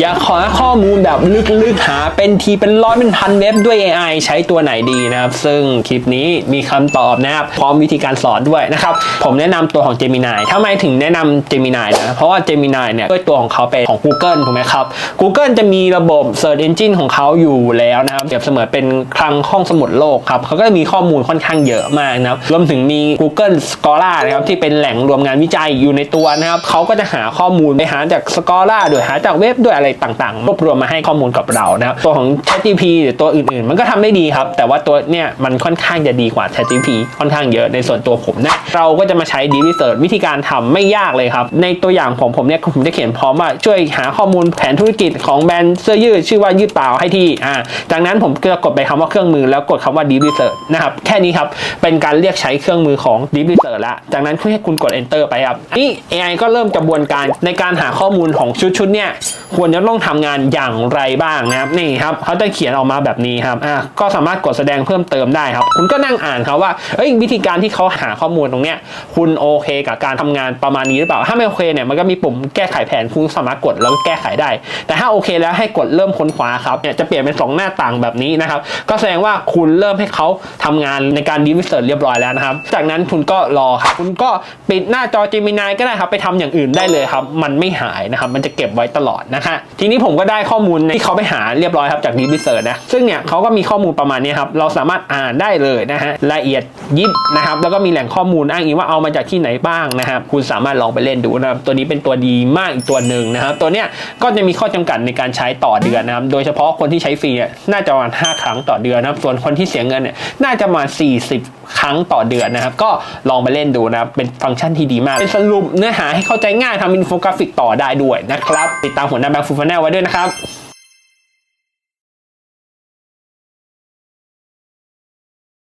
อยากขอข้อมูลแบบลึกๆ หาเป็นทีเป็นร้อยเป็นพันเว็บด้วย AI ใช้ตัวไหนดีนะครับ ซึ่งคลิปนี้มีคำตอบนะครับพร้อมวิธีการสอนด้วยนะครับ ผมแนะนำตัวของ Gemini ทำไมถึงแนะนำ Gemini นะเพราะว่า Gemini เนี่ยด้วยตัวของเขาเป็นของ Google ถูกไหมครับ Google จะมีระบบ Search Engine ของเขาอยู่แล้วนะครับเปรียบเสมือนเป็นคลังห้องสมุดโลกครับเขาก็จะมีข้อมูลค่อนข้างเยอะมากนะครับรวมถึงมี Google Scholar นะครับที่เป็นแหล่งรวมงานวิจัยอยู่ในตัวนะครับเขาก็จะหาข้อมูลไปหาจาก Scholar ด้วยหาจากเว็บด้วยอะไรต่างๆ รวบรวมมาให้ข้อมูลกับเรานะครับตัวของ ChatGPT หรือตัวอื่นๆ มันก็ทำได้ดีครับ แต่ว่าตัวเนี่ยมันค่อนข้างจะดีกว่า ChatGPT ค่อนข้างเยอะในส่วนตัวผมนะเราก็จะมาใช้ Deep Research วิธีการทำไม่ยากเลยครับ ในตัวอย่างผมผมเนี่ยผมจะเขียนพร้อมว่าช่วยหาข้อมูลแผนธุรกิจของแบรนด์เสื้อยืดชื่อว่ายืดเปล่าให้ที่อ่าจากนั้นผมก็กดไปคำว่าเครื่องมือแล้วกดคำว่า Deep Research นะครับแค่นี้ครับเป็นการเรียกใช้เครื่องมือของ Deep Research ละจากนั้นให้คุณกด Enter ไปครับนี่ AI ก็เริ่มกระบวนการในการหาข้อมูลของชุดชุดๆเนี่ย ควรจะต้องทำงานอย่างไรบ้างนะครับนี่ครับเขาจะเขียนออกมาแบบนี้ครับอะก็สามารถกดแสดงเพิ่มเติมได้ครับ คุณก็นั่งอ่านครับว่าเอ้ยวิธีการที่เขาหาข้อมูลตรงเนี้ยคุณโอเคกับการทำงานประมาณนี้หรือเปล่า ถ้าไม่โอเคเนี่ยมันก็มีปุ่มแก้ไขแผนคุณสามารถกดแล้วก็แก้ไขได้ แต่ถ้าโอเคแล้วให้กดเริ่มค้นคว้าครับเนี่ยจะเปลี่ยนเป็นสองหน้าต่างแบบนี้นะครับก็แสดงว่าคุณเริ่มให้เขาทำงานในการดีวิเซอร์เรียบร้อยแล้วนะครับจากนั้นคุณก็รอครับคุณก็ปิดหน้าจอ Gemini ก็ได้ครับไปทำอย่างอื่นได้เลยครับ มันไม่หายนะครับมันจะเก็บไว้ตลอดนะฮะทีนี้ผมก็ได้ข้อมูลที่เขาไปหาเรียบร้อยครับจากดีวิเซอร์นะซึ่งเนี่ยเขาก็มีข้อมูลประมาณนี้ครับเราสามารถอ่านได้เลยนะฮะละเอียดยิบนะครับแล้วก็มีแหล่งข้อมูลอ้างอิงว่าเอามาจากที่ไหนบ้างนะครับคุณสามารถลองไปเล่นดูนะครับตัวนี้เป็นตัวดีมากอีกตัวหนึ่งนะครับตัวเนี้ยก็จะมีข้อจำกัดในการใช้ต่อเดือนนะครับโดยเฉพาะคนที่ใช้ฟรีเนี่ยน่าจะประมาณ5ครั้งต่อเดือนนะครับส่วนคนที่เสียเงินเนี่ยน่าจะประมาณ40 ครั้งต่อเดือนนะครับ ก็ลองไปเล่นดูนะครับ เป็นฟังก์ชันที่ดีมาก เป็นสรุปเนื้อหาให้เข้าใจง่ายทำอินโฟกราฟิกต่อได้ด้วยนะครับ ติดตามผลงานแบงค์ฟูฟานแนลไว้ด้วยนะครับ